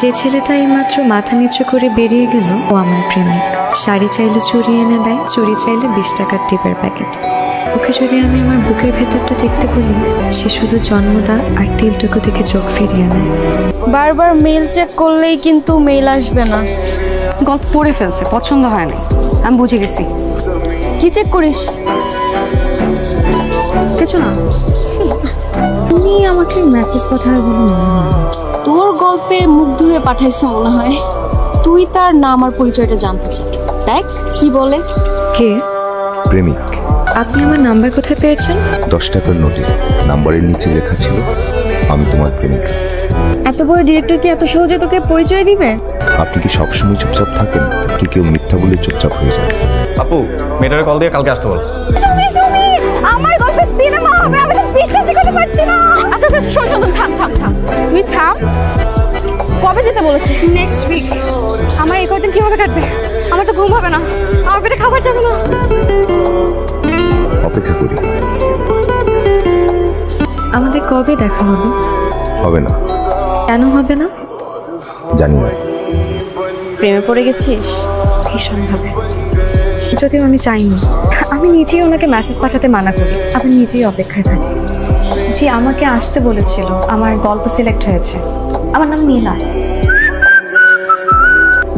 যে ছেলেটা এইমাত্র মাথা নিচু করে বেরিয়ে গেল ও আমার প্রেমিক। শাড়ি চাইলে চুরি এনে দেয় চুরি চাইলে বিশ টাকার টিপের প্যাকেট। ওকে যদি আমি আমার বুকের ভেতরটা দেখতে বলি সে শুধু জন্মদাগ আর তিলটুকু থেকে চোখ ফিরিয়ে নেয়। বারবার মেল চেক করলেই কিন্তু মেল আসবে না। গল্প পড়ে ফেলছে পছন্দ হয় না আমি বুঝে গেছি। কি চেক করিস? কিছু না। তুমি আমাকে মেসেজ পাঠাবে বলে মনে হয় তোর গল্পে মুগ্ধ হয়ে পাঠাইছে মনে হয়। তুই তার নাম আর পরিচয়টা জানতে চাই দেখ কি বলে? কে? প্রেমিক। আপনি আমার নাম্বার কোথায় পেয়েছেন? দশ টাকার নোটে। নাম্বারের নিচে লেখা ছিল আমি তোমার প্রেমিকা। এত বড় ডিরেক্টর কি এত সহজে তোকে পরিচয় দিবে? আপনি কি সবসময় চুপচাপ থাকেন? কি কেউ মিথ্যা বলে চুপচাপ হয়ে যায়? আপু মেয়েটারে কল দিয়ে কালকে আসতে বল। আমার গল্পে সিনেমা হবে আমি বিশ্বাসই করতে পারছি না। আচ্ছা আচ্ছা শোন শোন থাম থাম থাম। তুই থাম। কবে যেতে বলেছে? নেক্সট উইক আমার এই কদিন কীভাবে কাটবে? আমার তো ঘুম হবে না। আমার পেটে খাবার যাবে না। অপেক্ষা করি। আমাদের কবে দেখা হবে? হবে না। কেন হবে না? জানি না। প্রেমে পড়ে গেছিস? ভীষণভাবে যদিও আমি চাইনি। আমি নিজেই ওনাকে মেসেজ পাঠাতে মানা করি। আমি নিজেই অপেক্ষায় থাকি। জি আমাকে আসতে বলেছিল। আমার গল্প সিলেক্ট হয়েছে। আমার নাম নীলা।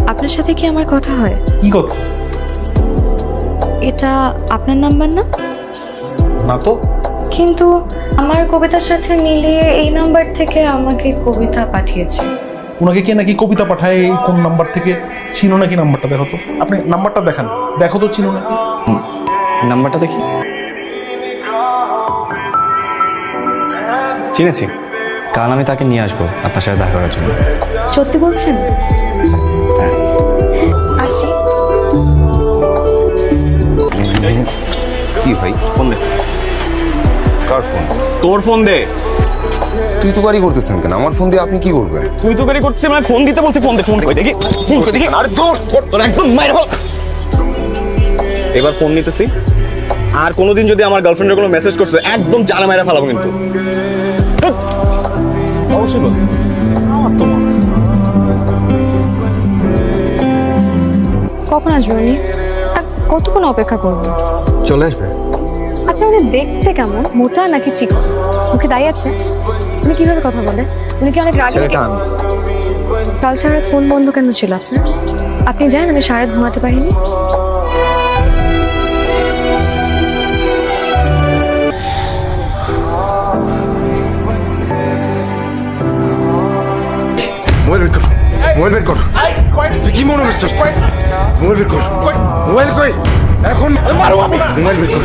আপনার সাথে কি আমার কথা হয়? কি কথা? এটা আপনার নাম্বার না? না তো। কিন্তু আমার কবিতার সাথে মিলিয়ে এই নাম্বার থেকে আমাকে কবিতা পাঠিয়েছে। ওনাকে কে নাকি কবিতা পাঠায় এই কোন নাম্বার থেকে? চিনো নাকি নাম্বারটা? দেখো তো। আপনি নাম্বারটা দেখান। দেখো তো চিনো নাকি। নাম্বারটা দেখি। চিনেছি। কাল আমি তাকে নিয়ে আসব আপনার সাথে দেখা করার জন্য। সত্যি বলছেন? আসি। কি ভাই? ফোন দে। কার ফোন? তোর ফোন দে। তুই তো বাড়ি করতেছেন কেন? আমার ফোন দিয়ে আপনি কি করবেন? তুই তো বেরি করছিস মানে ফোন দিতে বলছি ফোন দে ফোন কই দেখি ফোন কই দেখি। আরে দূর তোর একদম মাইর হল। এবার ফোন নিতেছি। আর কোনোদিন যদি আমার গার্লফ্রেন্ডের কোনো মেসেজ করছে একদম জানা মাইরা ফেলাবো কিন্তু। অবশ্যই বস আমার তো কখন আসবে উনি? আর কতক্ষণ অপেক্ষা করব? চলে আসবে। আচ্ছা উনি দেখতে কেমন? মোটা নাকি চিকন? মুখে দাঁড়িয়ে আছে? উনি কীভাবে কথা বলে? উনি কি অনেক রাগে? কাল সারা ফোন বন্ধ কেন ছিল আপনার? আপনি জানেন আমি সারা ঘুমাতে পারিনি। করছিস মোবাইল বের কর। মোবাইল কই? এখন মোবাইল বের কর।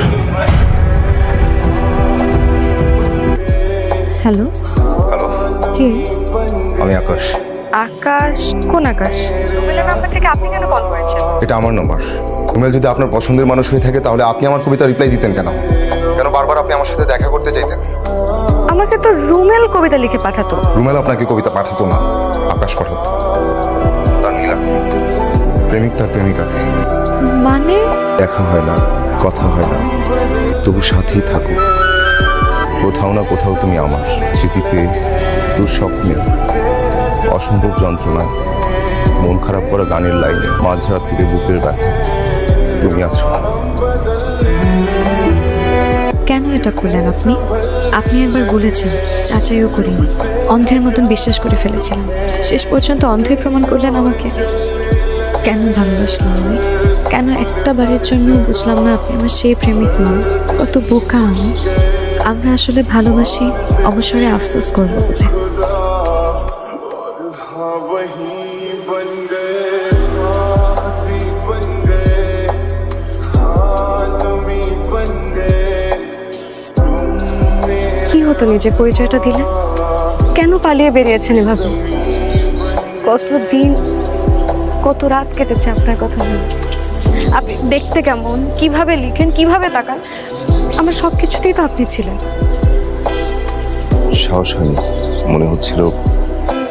হ্যালো। হ্যালো। কে? আমি আকাশ। আকাশ? কোন আকাশ? রুবেলের নাম্বার থেকে আপনি কেন কল করেছেন? এটা আমার নাম্বার রুমেল যদি আপনার পছন্দের মানুষ হয়ে থাকে তাহলে আপনি আমার কবিতা রিপ্লাই দিতেন কেন? কেন বারবার আপনি আমার সাথে দেখা করতে চাইতেন? আমাকে তো রুমেল কবিতা লিখে পাঠাতো। রুমেল আপনাকে কবিতা পাঠাতো না। আকাশ পাঠাতো। প্রেমিক তার প্রেমিকাকে। মানে? দেখা হয় না কথা হয় না। তবু সাথেই থাকো। কোথাও না কোথাও তুমি আমার স্মৃতিতে দুঃস্বপ্নে অসম্ভব যন্ত্রণায় মন খারাপ করা গানের লাইনে মাঝরাত্রিরে বুকের ব্যথা তুমি আছো। কেন এটা করলেন আপনি? আপনি একবার বলেছেন চাচাইও করিনি। অন্ধের মতন বিশ্বাস করে ফেলেছিলাম। শেষ পর্যন্ত অন্ধই প্রমাণ করলেন আমাকে। কেন ভালোবাসলাম আমি কেন একটা বারের জন্য বুঝলাম না আপনি আমার সেই প্রেমিক নন? কত বোকা আমি। আমরা আসলে ভালোবাসি, অবসরে আফসোস করব বলে হতো নিজে পরিচয়টা দিলে? কেন পালিয়ে বেরিয়েছেন এভাবে? কত দিন কত রাত কেটেছে আপনার কথা ভেবে আপনি দেখতে কেমন? কীভাবে লিখেন? কীভাবে তাকান? আমার সব কিছুতেই তো আপনি ছিলেন। সাহস হয়নি। মনে হচ্ছিল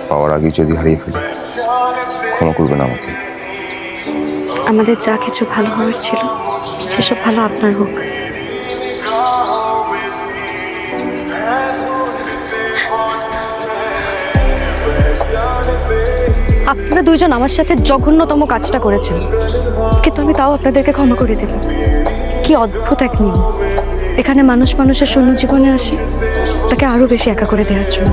পাওয়ার আগে যদি হারিয়ে ফেলি। ক্ষমা করবেন আমাকে। আমাদের যা কিছু ভালো হওয়ার ছিল সেসব ভালো আপনার হোক। আপনারা দুইজন আমার সাথে জঘন্যতম কাজটা করেছেন। কিন্তু আমি তাও আপনাদেরকে ক্ষমা করে দিলাম। কি অদ্ভুত এক নিয়ম। এখানে মানুষ মানুষের শূন্য জীবনে আসে, তাকে আরও বেশি একা করে দেওয়ার জন্য।